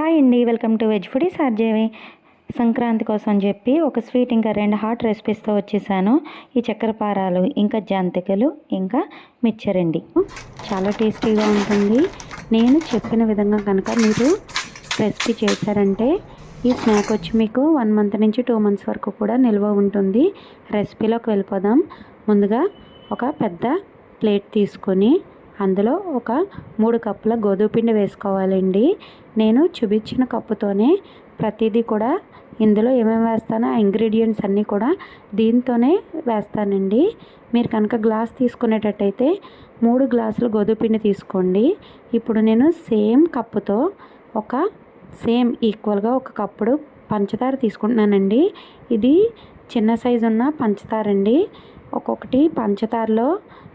Hi అండి welcome to veg foodies RJV Sankranti కోసం చెప్పి ఒక స్వీట్ ఇంకా రెండు హాట్ రెసిపీస్తో వచ్చేసాను. ఈ చక్కెర పారాలు ఇంకా జంతికలు ఇంకా మిక్చర్ అండి చాలా టేస్టీగా ఉంటుంది. నేను చెప్పిన విధంగా కనుక మీరు రెసిపీ చేశారంటే ఈ స్నాక్ వచ్చి మీకు వన్ మంత్ నుంచి టూ మంత్స్ వరకు కూడా నిల్వ ఉంటుంది. రెసిపీలోకి వెళ్ళిపోదాం. ముందుగా ఒక పెద్ద ప్లేట్ తీసుకొని అందులో ఒక మూడు కప్పుల గోధుమ పిండి వేసుకోవాలండి. నేను చూపించిన కప్పుతోనే ప్రతిదీ కూడా ఇందులో ఏమేమి వేస్తానో ఆ ఇంగ్రీడియంట్స్ అన్నీ కూడా దీంతోనే వేస్తానండి. మీరు కనుక గ్లాస్ తీసుకునేటట్టయితే మూడు గ్లాసులు గోధుమ పిండి తీసుకోండి. ఇప్పుడు నేను సేమ్ కప్పుతో ఒక సేమ్ ఈక్వల్గా ఒక కప్పుడు పంచదార తీసుకుంటున్నానండి. ఇది చిన్న సైజు ఉన్న పంచదార అండి ఒక్కొక్కటి పంచదారలో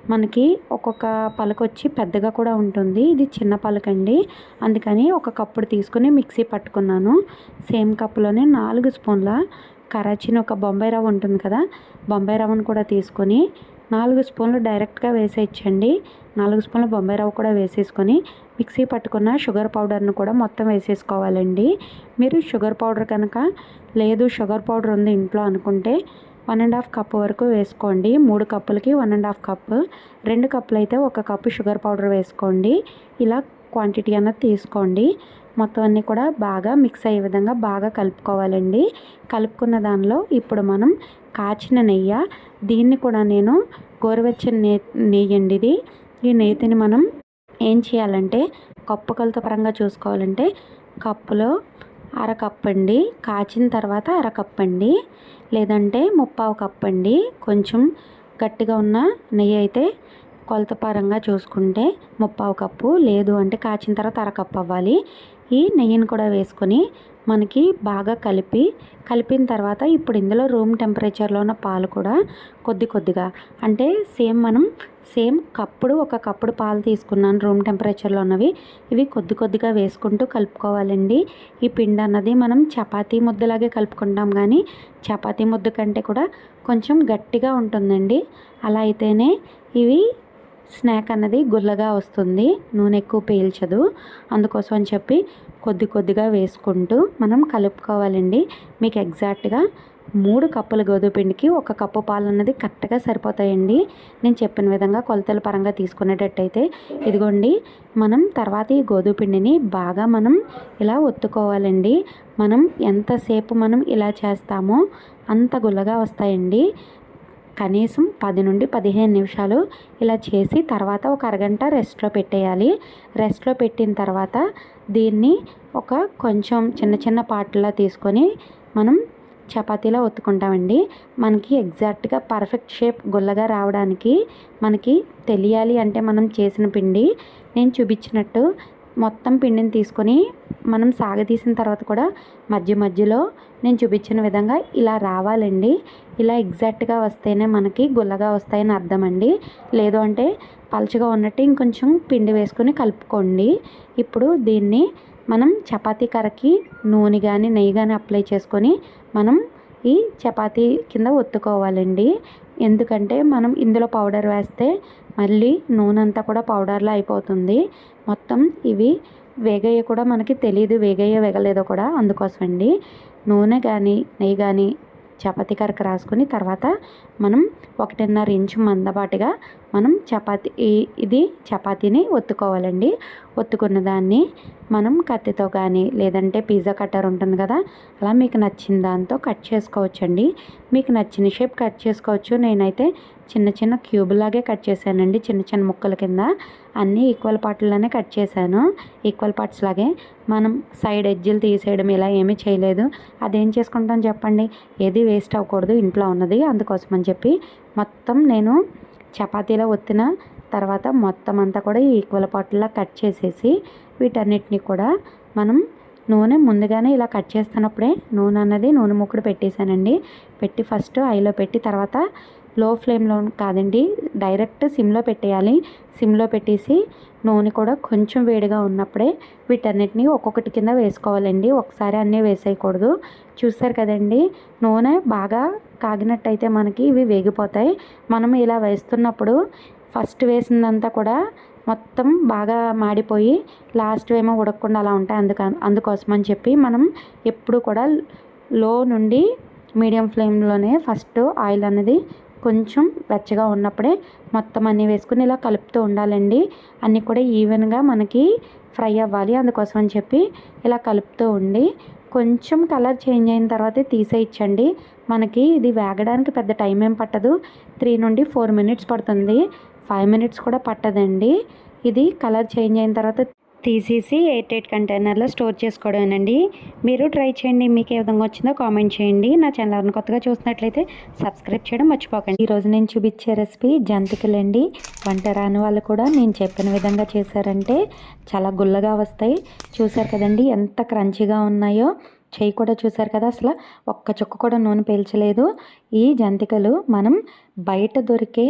మనకి ఒక్కొక్క పలక వచ్చి పెద్దగా కూడా ఉంటుంది. ఇది చిన్న పలక అండి అందుకని ఒక కప్పుడు తీసుకుని మిక్సీ పట్టుకున్నాను. సేమ్ కప్పులోనే నాలుగు స్పూన్ల కరాచిన ఒక బొంబాయి రవ్వ ఉంటుంది కదా బొంబాయి రవ్వను కూడా తీసుకొని నాలుగు స్పూన్లు డైరెక్ట్గా వేసేయచ్చండి. నాలుగు స్పూన్ల బొంబాయి రవ్వ కూడా వేసేసుకొని మిక్సీ పట్టుకున్న షుగర్ పౌడర్ను కూడా మొత్తం వేసేసుకోవాలండి. మీరు షుగర్ పౌడర్ కనుక లేదు షుగర్ పౌడర్ ఉంది ఇంట్లో అనుకుంటే వన్ అండ్ హాఫ్ కప్ వరకు వేసుకోండి. మూడు కప్పులకి వన్ అండ్ హాఫ్ కప్ రెండు కప్పులు అయితే ఒక కప్పు షుగర్ పౌడర్ వేసుకోండి. ఇలా క్వాంటిటీ అన్నది తీసుకోండి. మొత్తం అన్నీ కూడా బాగా మిక్స్ అయ్యే విధంగా బాగా కలుపుకోవాలండి. కలుపుకున్న దానిలో ఇప్పుడు మనం కాచిన నెయ్యి దీన్ని కూడా నేను గోరువెచ్చని నే నెయ్యి అండి ఇది. ఈ నెయ్యిని మనం ఏం చేయాలంటే కప్పు కొలత పరంగా చూసుకోవాలంటే కప్పులో అరకప్పు అండి కాచిన తర్వాత అరకప్పు అండి లేదంటే ముప్పావు కప్పు అండి కొంచెం గట్టిగా ఉన్న నెయ్యి అయితే కొలత పరంగా చూసుకుంటే ముప్పావు కప్పు లేదు అంటే కాచిన తర్వాత అరకప్పు అవ్వాలి. ఈ నెయ్యిని కూడా వేసుకొని మనకి బాగా కలిపి కలిపిన తర్వాత ఇప్పుడు ఇందులో రూమ్ టెంపరేచర్లో ఉన్న పాలు కూడా కొద్ది కొద్దిగా అంటే సేమ్ మనం సేమ్ కప్పుడు ఒక కప్పుడు పాలు తీసుకున్నాను రూమ్ టెంపరేచర్లో ఉన్నవి ఇవి కొద్ది కొద్దిగా వేసుకుంటూ కలుపుకోవాలండి. ఈ పిండి అన్నది మనం చపాతీ ముద్దలాగే కలుపుకుంటాం కానీ చపాతీ ముద్ద కంటే కూడా కొంచెం గట్టిగా ఉంటుందండి. అలా అయితేనే ఇవి స్నాక్ అన్నది గుల్లగా వస్తుంది. నూనె ఎక్కువ పీల్చదు. అందుకోసం అని చెప్పి కొద్ది కొద్దిగా వేసుకుంటూ మనం కలుపుకోవాలండి. మీకు ఎగ్జాక్ట్గా మూడు కప్పుల గోధుమ పిండికి ఒక కప్పు పాలు అన్నది కరెక్ట్గా సరిపోతాయండి. నేను చెప్పిన విధంగా కొలతల పరంగా తీసుకునేటట్టయితే ఇదిగోండి మనం తర్వాత ఈ గోధుమ పిండిని బాగా మనం ఇలా ఒత్తుకోవాలండి. మనం ఎంతసేపు మనం ఇలా చేస్తామో అంత గుల్లగా వస్తాయండి. కనీసం పది నుండి పదిహేను నిమిషాలు ఇలా చేసి తర్వాత ఒక అరగంట రెస్ట్లో పెట్టేయాలి. రెస్ట్లో పెట్టిన తర్వాత దీన్ని ఒక కొంచెం చిన్న చిన్న పాటలా తీసుకొని మనం చపాతీలో ఒత్తుకుంటామండి. మనకి ఎగ్జాక్ట్గా పర్ఫెక్ట్ షేప్ గుల్లగా రావడానికి మనకి తెలియాలి అంటే మనం చేసిన పిండి. నేను చూపించినట్టు మొత్తం పిండిని తీసుకొని మనం సాగతీసిన తర్వాత కూడా మధ్య మధ్యలో నేను చూపించిన విధంగా ఇలా రావాలండి. ఇలా ఎగ్జాక్ట్గా వస్తేనే మనకి గుల్లగా వస్తాయని అర్థం అండి లేదు అంటే పలుచగా ఉన్నట్టు ఇంకొంచెం పిండి వేసుకొని కలుపుకోండి. ఇప్పుడు దీన్ని మనం చపాతీ కర్రకి నూనె కానీ నెయ్యి కానీ అప్లై చేసుకొని మనం ఈ చపాతీ కింద ఒత్తుకోవాలండి. ఎందుకంటే మనం ఇందులో పౌడర్ వేస్తే మళ్ళీ నూనె అంతా కూడా పౌడర్లో అయిపోతుంది. మొత్తం ఇవి వేగయ్య కూడా మనకి తెలియదు వేగయ్య వేగలేదో కూడా అందుకోసం అండి నూనె కానీ నెయ్యి కానీ చపాతీ కరక రాసుకుని తర్వాత మనం ఒకటిన్నర ఇంచు మందపాటిగా మనం చపాతీ ఇది చపాతీని ఒత్తుకోవాలండి. ఒత్తుకున్న దాన్ని మనం కత్తితో కానీ లేదంటే పిజ్జా కట్టర్ ఉంటుంది కదా అలా మీకు నచ్చిన దాంతో కట్ చేసుకోవచ్చండి. మీకు నచ్చిన షేప్ కట్ చేసుకోవచ్చు. నేనైతే చిన్న చిన్న క్యూబ్ లాగే కట్ చేశానండి చిన్న చిన్న ముక్కల కింద. అన్నీ ఈక్వల్ పార్ట్లోనే కట్ చేశాను. ఈక్వల్ పార్ట్స్ లాగే మనం సైడ్ ఎడ్జిలు తీసేయడం ఇలా ఏమీ చేయలేదు. అదేం చేసుకుంటాం చెప్పండి? ఏది వేస్ట్ అవ్వకూడదు ఇంట్లో ఉన్నది అందుకోసం అని చెప్పి మొత్తం నేను చపాతీలో ఒత్తిన తర్వాత మొత్తం అంతా కూడా ఈక్వల్ పార్ట్లా కట్ చేసేసి వీటన్నిటిని కూడా మనం నూనె ముందుగానే ఇలా కట్ చేస్తున్నప్పుడే నూనె అన్నది నూనె ముక్కుడు పెట్టేశానండి. పెట్టి ఫస్ట్ ఐలో పెట్టి తర్వాత లో ఫ్లేమ్లో కాదండి. డైరెక్ట్ సిమ్లో పెట్టేయాలి. సిమ్లో పెట్టేసి నూనె కూడా కొంచెం వేడిగా ఉన్నప్పుడే వీటన్నిటిని ఒక్కొక్కటి కింద వేసుకోవాలండి. ఒకసారి అన్నీ వేసేయకూడదు. చూస్తారు కదండి నూనె బాగా కాగినట్టయితే మనకి ఇవి వేగిపోతాయి. మనం ఇలా వేస్తున్నప్పుడు ఫస్ట్ వేసిందంతా కూడా మొత్తం బాగా మాడిపోయి లాస్ట్ ఏమో ఉడకకుండా అలా ఉంటాయి. అందుక అందుకోసం అని చెప్పి మనం ఎప్పుడు కూడా లో నుండి మీడియం ఫ్లేమ్లోనే ఫస్ట్ ఆయిల్ అనేది కొంచెం వెచ్చగా ఉన్నప్పుడే మొత్తం అన్నీ వేసుకుని ఇలా కలుపుతూ ఉండాలండి. అన్నీ కూడా ఈవెన్గా మనకి ఫ్రై అవ్వాలి. అందుకోసం అని చెప్పి ఇలా కలుపుతూ ఉండి కొంచెం కలర్ చేంజ్ అయిన తర్వాతే తీసేయచ్చండి. మనకి ఇది వేగడానికి పెద్ద టైం ఏం పట్టదు. త్రీ నుండి ఫోర్ మినిట్స్ పడుతుంది. ఫైవ్ మినిట్స్ కూడా పట్టదండి. ఇది కలర్ చేంజ్ అయిన తర్వాత తీసేసి ఎయిట్ ఎయిట్ కంటైనర్లో స్టోర్ చేసుకోవడమేనండి. మీరు ట్రై చేయండి. మీకు ఏ విధంగా వచ్చిందో కామెంట్ చేయండి. నా ఛానల్ ఎవరిని కొత్తగా చూసినట్లయితే సబ్స్క్రైబ్ చేయడం మర్చిపోకండి. ఈరోజు నేను చూపించే రెసిపీ జంతికలండి. వంట రాని వాళ్ళు కూడా నేను చెప్పిన విధంగా చేశారంటే చాలా గుల్లగా వస్తాయి. చూసారు కదండి ఎంత క్రంచిగా ఉన్నాయో. చేయి కూడా చూసారు కదా అసలు. ఒక్క చుక్క కూడా నూనె పీల్చలేదు. ఈ జంతికలు మనం బయట దొరికే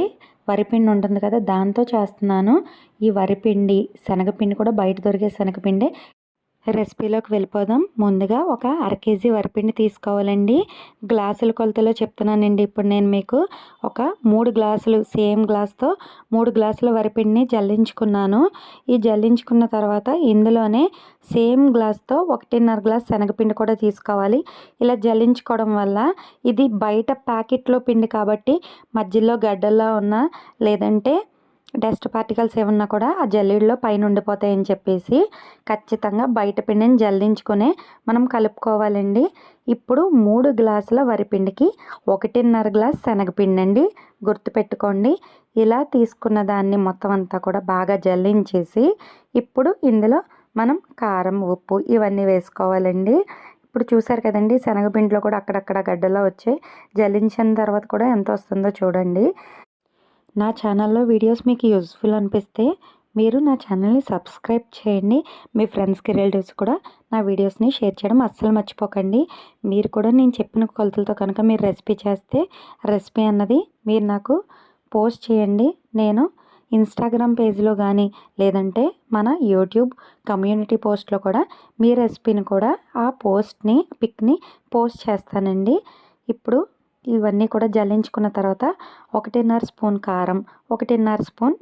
వరిపిండి ఉంటుంది కదా దాంతో చేస్తున్నాను. ఈ వరిపిండి శనగపిండి కూడా బయట దొరికే శనగపిండి. రెసిపీలోకి వెళ్ళిపోదాం. ముందుగా ఒక అర కేజీ వరిపిండి తీసుకోవాలండి. గ్లాసుల కొలతలో చెప్తున్నానండి ఇప్పుడు నేను మీకు. ఒక మూడు గ్లాసులు సేమ్ గ్లాస్తో మూడు గ్లాసుల వరిపిండిని జల్లించుకున్నాను. ఈ జల్లించుకున్న తర్వాత ఇందులోనే సేమ్ గ్లాస్తో ఒకటిన్నర గ్లాస్ శనగపిండి కూడా తీసుకోవాలి. ఇలా జల్లించుకోవడం వల్ల ఇది బయట ప్యాకెట్లో పిండి కాబట్టి మధ్యలో గడ్డల్లో ఉన్న లేదంటే డస్ట్ పార్టికల్స్ ఏమన్నా కూడా ఆ జల్లీలో పైన ఉండిపోతాయని చెప్పేసి ఖచ్చితంగా బయట పిండిని జల్లించుకునే మనం కలుపుకోవాలండి. ఇప్పుడు మూడు గ్లాసుల వరిపిండికి ఒకటిన్నర గ్లాస్ శనగపిండి అండి గుర్తుపెట్టుకోండి ఇలా తీసుకున్న దాన్ని మొత్తం అంతా కూడా బాగా జల్లించేసి ఇప్పుడు ఇందులో మనం కారం ఉప్పు ఇవన్నీ వేసుకోవాలండి. ఇప్పుడు చూసారు కదండి శనగపిండిలో కూడా అక్కడక్కడ గడ్డలో వచ్చాయి జల్లించిన తర్వాత కూడా ఎంత వస్తుందో చూడండి. నా ఛానల్లో వీడియోస్ మీకు యూస్ఫుల్ అనిపిస్తే మీరు నా ఛానల్ని సబ్స్క్రైబ్ చేయండి. మీ ఫ్రెండ్స్కి రిలేటివ్స్ కూడా నా వీడియోస్ని షేర్ చేయడం అస్సలు మర్చిపోకండి. మీరు కూడా నేను చెప్పిన కొలతలతో కనుక మీరు రెసిపీ చేస్తే రెసిపీ అన్నది మీరు నాకు పోస్ట్ చేయండి. నేను ఇన్స్టాగ్రామ్ పేజ్లో కానీ లేదంటే మన యూట్యూబ్ కమ్యూనిటీ పోస్ట్లో కూడా మీ రెసిపీని కూడా ఆ పోస్ట్ని పిక్ని పోస్ట్ చేస్తానండి. ఇప్పుడు ఇవన్నీ కూడా జల్లించుకున్న తర్వాత ఒకటిన్నర స్పూన్ కారం ఒకటిన్నర స్పూన్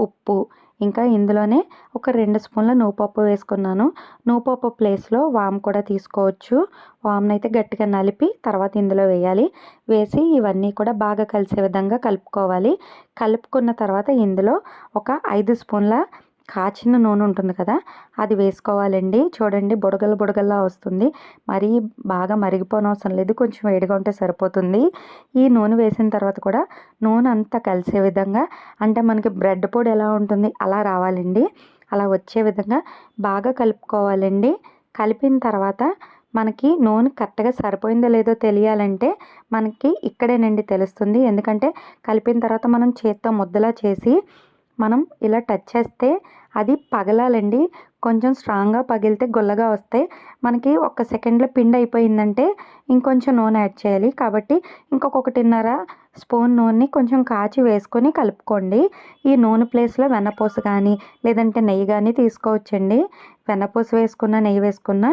ఉప్పు ఇంకా ఇందులోనే ఒక రెండు స్పూన్ల నూపప్పు వేసుకున్నాను. నూపప్పు ప్లేస్లో వామ్ కూడా తీసుకోవచ్చు. వామ్ని అయితే గట్టిగా నలిపి తర్వాత ఇందులో వేయాలి. వేసి ఇవన్నీ కూడా బాగా కలిసే విధంగా కలుపుకోవాలి. కలుపుకున్న తర్వాత ఇందులో ఒక ఐదు స్పూన్ల కాచిన నూనె ఉంటుంది కదా అది వేసుకోవాలండి. చూడండి బుడగలు బుడగల్లా వస్తుంది. మరీ బాగా మరిగిపోనవసరం లేదు కొంచెం వేడిగా ఉంటే సరిపోతుంది. ఈ నూనె వేసిన తర్వాత కూడా నూనె అంతా కలిసే విధంగా అంటే మనకి బ్రెడ్ పొడి ఎలా ఉంటుంది అలా రావాలండి. అలా వచ్చే విధంగా బాగా కలుపుకోవాలండి. కలిపిన తర్వాత మనకి నూనె కరెక్ట్గా సరిపోయిందో లేదో తెలియాలంటే మనకి ఇక్కడేనండి తెలుస్తుంది. ఎందుకంటే కలిపిన తర్వాత మనం చేత్తో ముద్దలా చేసి మనం ఇలా టచ్ చేస్తే అది పగలాలండి. కొంచెం స్ట్రాంగ్గా పగిలితే గొల్లగా వస్తాయి మనకి ఒక్క సెకండ్లో పిండి అయిపోయిందంటే ఇంకొంచెం నూనె యాడ్ చేయాలి. కాబట్టి ఇంకొకటిన్నర స్పూన్ నూనెని కొంచెం కాచి వేసుకొని కలుపుకోండి. ఈ నూనె ప్లేస్లో వెన్నపూస కానీ లేదంటే నెయ్యి కానీ తీసుకోవచ్చండి. వెన్నపూస వేసుకున్న నెయ్యి వేసుకున్న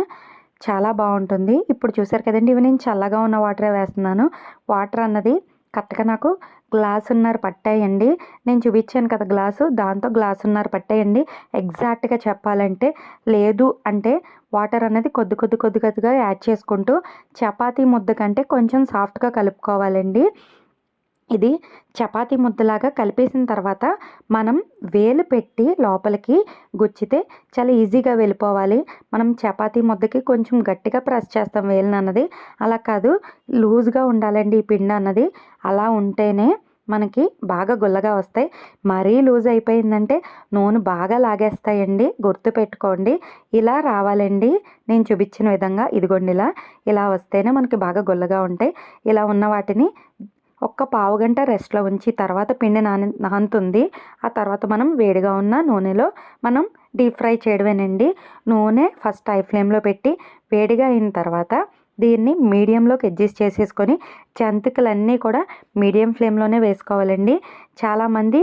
చాలా బాగుంటుంది. ఇప్పుడు చూసారు కదండి ఇవి నేను చల్లగా ఉన్న వాటరే వేస్తున్నాను. వాటర్ అన్నది కరెక్ట్గా నాకు గ్లాసున్నర పట్టేయండి. నేను చూపించాను కదా గ్లాసు దాంతో గ్లాసున్నర పట్టేయండి. ఎగ్జాక్ట్గా చెప్పాలంటే లేదు అంటే వాటర్ అనేది కొద్ది కొద్ది కొద్ది కొద్దిగా యాడ్ చేసుకుంటూ చపాతీ ముద్ద కంటే కొంచెం సాఫ్ట్గా కలుపుకోవాలండి. ఇది చపాతి ముద్దలాగా కలిపేసిన తర్వాత మనం వేలు పెట్టి లోపలికి గుచ్చితే చాలా ఈజీగా వెళ్ళిపోవాలి. మనం చపాతీ ముద్దకి కొంచెం గట్టిగా ప్రెస్ చేస్తాం వేలు అన్నది. అలా కాదు లూజ్గా ఉండాలండి ఈ పిండి అన్నది. అలా ఉంటేనే మనకి బాగా గుల్లగా వస్తాయి. మరీ లూజ్ అయిపోయిందంటే నూనె బాగా లాగేస్తాయండి. గుర్తు పెట్టుకోండి. ఇలా రావాలండి. నేను చూపించిన విధంగా. ఇదిగోండి ఇలా. ఇలా వస్తేనే మనకి బాగా గుల్లగా ఉంటాయి. ఇలా ఉన్న వాటిని ఒక్క పావు గంట రెస్ట్లో ఉంచి తర్వాత పిండి నాని నానుతుంది ఆ తర్వాత మనం వేడిగా ఉన్న నూనెలో మనం డీప్ ఫ్రై చేయడమేనండి. నూనె ఫస్ట్ హై ఫ్లేమ్లో పెట్టి వేడిగా అయిన తర్వాత దీన్ని మీడియంలోకి అడ్జస్ట్ చేసేసుకొని జంతికలన్నీ కూడా మీడియం ఫ్లేమ్లోనే వేసుకోవాలండి. చాలామంది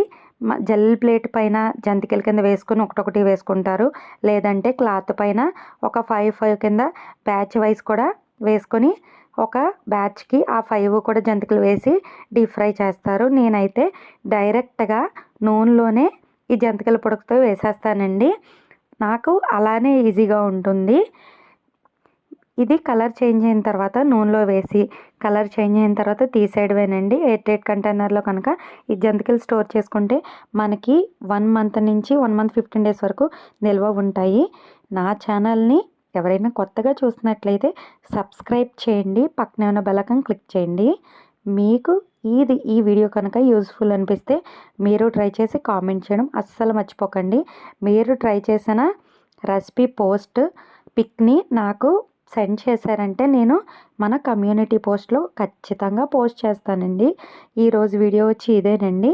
జల్ ప్లేట్ పైన జంతికల కింద వేసుకొని ఒకటొకటి వేసుకుంటారు. లేదంటే క్లాత్ పైన ఒక ఫైవ్ ఫైవ్ కింద బ్యాచ్ వైజ్ కూడా వేసుకొని ఒక బ్యాచ్కి ఆ ఫైవ్ కూడా జంతికలు వేసి డీప్ ఫ్రై చేస్తారు. నేనైతే డైరెక్ట్గా నూనెలోనే ఈ జంతికల పొడుకుతో వేసేస్తానండి. నాకు అలానే ఈజీగా ఉంటుంది. ఇది కలర్ చేంజ్ అయిన తర్వాత నూనెలో వేసి కలర్ చేంజ్ అయిన తర్వాత తీసేయడమేనండి ఎయిర్ టైట్ కంటైనర్లో కనుక ఈ జంతికలు స్టోర్ చేసుకుంటే మనకి వన్ మంత్ నుంచి వన్ మంత్ ఫిఫ్టీన్ డేస్ వరకు నిల్వ ఉంటాయి. నా ఛానల్ని ఎవరైనా కొత్తగా చూసినట్లయితే సబ్స్క్రైబ్ చేయండి. పక్కనే ఉన్న బెలకం క్లిక్ చేయండి. మీకు ఇది ఈ వీడియో కనుక యూస్ఫుల్ అనిపిస్తే మీరు ట్రై చేసి కామెంట్ చేయడం అస్సలు మర్చిపోకండి. మీరు ట్రై చేసిన రెసిపీ పోస్ట్ పిక్ని నాకు సెండ్ చేశారంటే నేను మన కమ్యూనిటీ పోస్ట్లో ఖచ్చితంగా పోస్ట్ చేస్తానండి. ఈరోజు వీడియో వచ్చి ఇదేనండి.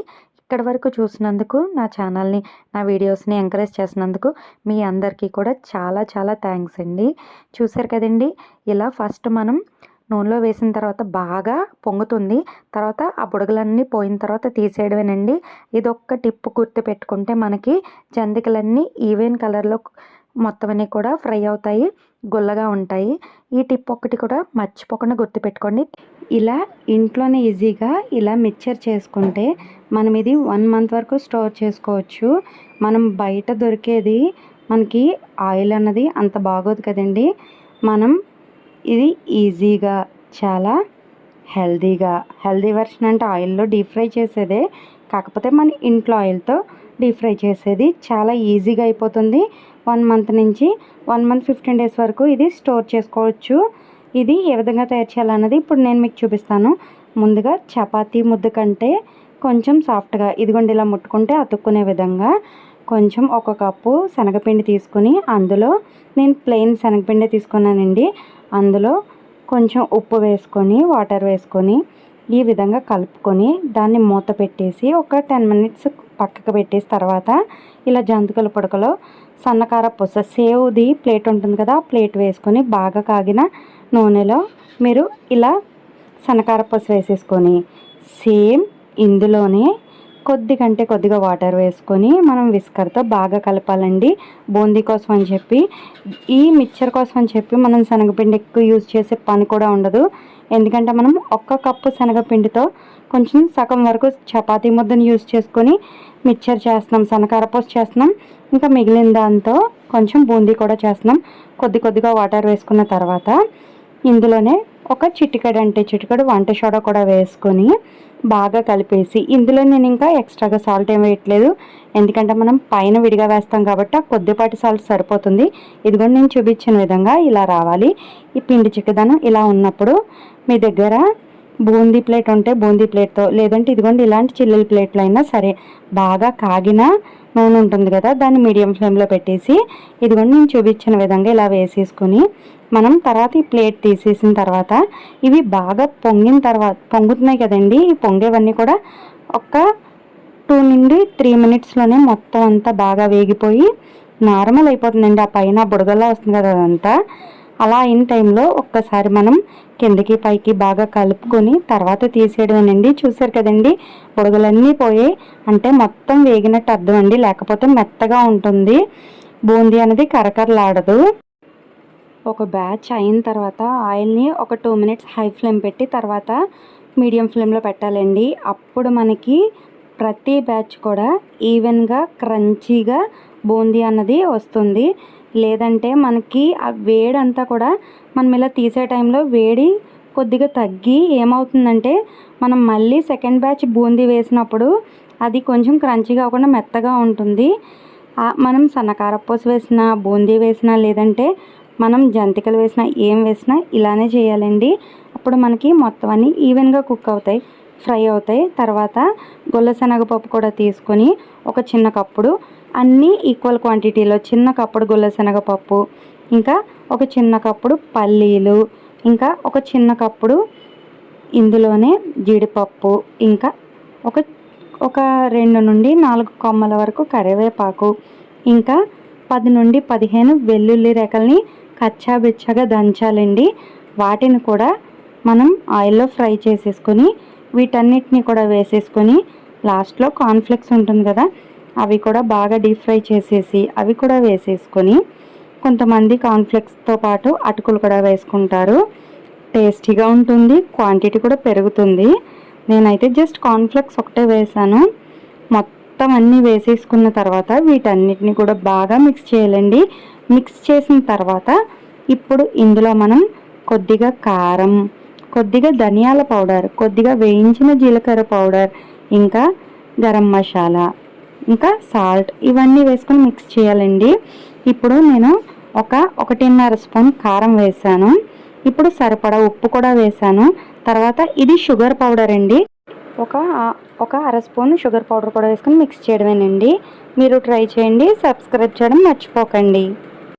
ఇక్కడి వరకు చూసినందుకు నా ఛానల్ని నా వీడియోస్ని ఎంకరేజ్ చేసినందుకు మీ అందరికీ కూడా చాలా చాలా థ్యాంక్స్ అండి. చూసారు కదండి ఇలా ఫస్ట్ మనం నూనెలో వేసిన తర్వాత బాగా పొంగుతుంది. తర్వాత ఆ బుడగలన్నీ పోయిన తర్వాత తీసేయడమేనండి. ఇది ఒక్క టిప్పు గుర్తు పెట్టుకుంటే మనకి జంతికలన్నీ ఈవెన్ కలర్లో మొత్తం అన్నీ కూడా ఫ్రై అవుతాయి గుల్లగా ఉంటాయి. ఈ టిప్ ఒకటి కూడా మర్చిపోకుండా గుర్తుపెట్టుకోండి. ఇలా ఇంట్లోనే ఈజీగా ఇలా మిక్చర్ చేసుకుంటే మనం ఇది వన్ మంత్ వరకు స్టోర్ చేసుకోవచ్చు. మనం బయట దొరికేది మనకి ఆయిల్ అన్నది అంత బాగోదు కదండి. మనం ఇది ఈజీగా చాలా హెల్దీగా హెల్దీ వెర్షన్ అంటే ఆయిల్లో డీప్ ఫ్రై చేసేదే కాకపోతే మన ఇంట్లో ఆయిల్తో డీప్ ఫ్రై చేసేది చాలా ఈజీగా అయిపోతుంది. వన్ మంత్ నుంచి వన్ మంత్ ఫిఫ్టీన్ డేస్ వరకు ఇది స్టోర్ చేసుకోవచ్చు. ఇది ఏ విధంగా తయారు చేయాలన్నది ఇప్పుడు నేను మీకు చూపిస్తాను. ముందుగా చపాతీ ముద్ద కంటే కొంచెం సాఫ్ట్గా ఇదిగోండి ఇలా ముట్టుకుంటే అతుక్కునే విధంగా కొంచెం ఒక కప్పు శనగపిండి తీసుకుని అందులో నేను ప్లెయిన్ శనగపిండి తీసుకున్నానండి. అందులో కొంచెం ఉప్పు వేసుకొని వాటర్ వేసుకొని ఈ విధంగా కలుపుకొని దాన్ని మూత పెట్టేసి ఒక టెన్ మినిట్స్ పక్కకు పెట్టేసి తర్వాత ఇలా జంతికల పుడకలో సన్నకార పుస సేవ్ది ప్లేట్ ఉంటుంది కదా ప్లేట్ వేసుకొని బాగా కాగిన నూనెలో మీరు ఇలా సన్నకార పుస వేసేసుకొని సేమ్ ఇందులోనే కొద్ది కంటే కొద్దిగా వాటర్ వేసుకొని మనం విస్కర్తో బాగా కలపాలండి. బూందీ కోసం అని చెప్పి ఈ మిక్చర్ కోసం అని చెప్పి మనం శనగపిండి ఎక్కువ యూజ్ చేసే పని కూడా ఉండదు. ఎందుకంటే మనం ఒక్క కప్పు శనగపిండితో కొంచెం సగం వరకు చపాతీ ముద్దను యూజ్ చేసుకొని మిక్చర్ చేస్తున్నాం సన్నకారపోస్ చేస్తున్నాం. ఇంకా మిగిలిన దాంతో కొంచెం బూందీ కూడా చేస్తున్నాం. కొద్ది కొద్దిగా వాటర్ వేసుకున్న తర్వాత ఇందులోనే ఒక చిటికడ అంటే చిటికడు వంట సోడా కూడా వేసుకొని బాగా కలిపేసి ఇందులో నేను ఇంకా ఎక్స్ట్రాగా సాల్ట్ ఏం వేయట్లేదు. ఎందుకంటే మనం పైన విడిగా వేస్తాం కాబట్టి ఆ కొద్దిపాటి సాల్ట్ సరిపోతుంది. ఇదిగోండి నేను చూపించిన విధంగా ఇలా రావాలి. ఈ పిండి చిక్కదనం ఇలా ఉన్నప్పుడు మీ దగ్గర బూందీ ప్లేట్ ఉంటే బూందీ ప్లేట్తో లేదంటే ఇదిగోండి ఇలాంటి చిల్లుల ప్లేట్లు అయినా సరే బాగా కాగిన నూనె ఉంటుంది కదా దాన్ని మీడియం ఫ్లేమ్లో పెట్టేసి ఇదిగోండి నేను చూపించిన విధంగా ఇలా వేసేసుకొని మనం తర్వాత ఈ ప్లేట్ తీసేసిన తర్వాత ఇవి బాగా పొంగిన తర్వాత పొంగుతున్నాయి కదండి ఈ పొంగేవన్నీ కూడా ఒక టూ నుండి త్రీ మినిట్స్లోనే మొత్తం అంతా బాగా వేగిపోయి నార్మల్ అయిపోతుందండి ఆ పైన బుడగలా వస్తుంది కదా అదంతా. అలా అయిన టైంలో ఒక్కసారి మనం కిందకి పైకి బాగా కలుపుకొని తర్వాత తీసేయడమేనండి. చూసారు కదండి? బుడగలన్నీ పోయాయి అంటే మొత్తం వేగినట్టు అర్థం అండి. లేకపోతే మెత్తగా ఉంటుంది. బూందీ అనేది కరకరలాడదు. ఒక బ్యాచ్ అయిన తర్వాత ఆయిల్ని ఒక టూ మినిట్స్ హై ఫ్లేమ్ పెట్టి తర్వాత మీడియం ఫ్లేమ్లో పెట్టాలండి. అప్పుడు మనకి ప్రతి బ్యాచ్ కూడా ఈవెన్గా క్రంచీగా బూందీ అన్నది వస్తుంది. లేదంటే మనకి ఆ వేడంతా కూడా మనం ఇలా తీసే టైంలో వేడి కొద్దిగా తగ్గి ఏమవుతుందంటే మనం మళ్ళీ సెకండ్ బ్యాచ్ బూందీ వేసినప్పుడు అది కొంచెం క్రంచీ కాకుండా మెత్తగా ఉంటుంది. మనం సన్నకారపోసి వేసిన బూందీ వేసినా లేదంటే మనం జంతికలు వేసినా ఏం వేసినా ఇలానే చేయాలండి. అప్పుడు మనకి మొత్తం అన్నీ ఈవెన్గా కుక్ అవుతాయి ఫ్రై అవుతాయి. తర్వాత గొల్ల శనగపప్పు కూడా తీసుకొని ఒక చిన్న కప్పుడు అన్నీ ఈక్వల్ క్వాంటిటీలో చిన్న కప్పుడు గుల్లశనగపప్పు ఇంకా ఒక చిన్న కప్పుడు పల్లీలు ఇంకా ఒక చిన్న కప్పుడు ఇందులోనే జీడిపప్పు ఇంకా ఒక ఒక రెండు నుండి నాలుగు కొమ్మల వరకు కరివేపాకు ఇంకా పది నుండి పదిహేను వెల్లుల్లి రెక్కల్ని కచ్చాబిచ్చగా దంచాలండి. వాటిని కూడా మనం ఆయిల్లో ఫ్రై చేసేసుకొని వీటన్నిటిని కూడా వేసేసుకొని లాస్ట్లో కాన్ఫ్లెక్స్ ఉంటుంది కదా అవి కూడా బాగా డీప్ ఫ్రై చేసేసి అవి కూడా వేసేసుకొని కొంతమంది కాన్ఫ్లెక్స్తో పాటు అటుకులు కూడా వేసుకుంటారు. టేస్టీగా ఉంటుంది క్వాంటిటీ కూడా పెరుగుతుంది. నేనైతే జస్ట్ కాన్ఫ్లెక్స్ ఒకటే వేసాను. మొత్తం మొత్తం అన్నీ వేసేసుకున్న తర్వాత వీటన్నిటిని కూడా బాగా మిక్స్ చేయాలండి. మిక్స్ చేసిన తర్వాత ఇప్పుడు ఇందులో మనం కొద్దిగా కారం కొద్దిగా ధనియాల పౌడర్ కొద్దిగా వేయించిన జీలకర్ర పౌడర్ ఇంకా గరం మసాలా ఇంకా సాల్ట్ ఇవన్నీ వేసుకొని మిక్స్ చేయాలండి. ఇప్పుడు నేను ఒక ఒకటిన్నర స్పూన్ కారం వేసాను. ఇప్పుడు సరిపడా ఉప్పు కూడా వేసాను. తర్వాత ఇది షుగర్ పౌడర్ అండి. ఒక ఒక అర స్పూన్ షుగర్ పౌడర్ కూడా వేసుకొని మిక్స్ చేయడమేనండి. మీరు ట్రై చేయండి. సబ్స్క్రైబ్ చేయడం మర్చిపోకండి.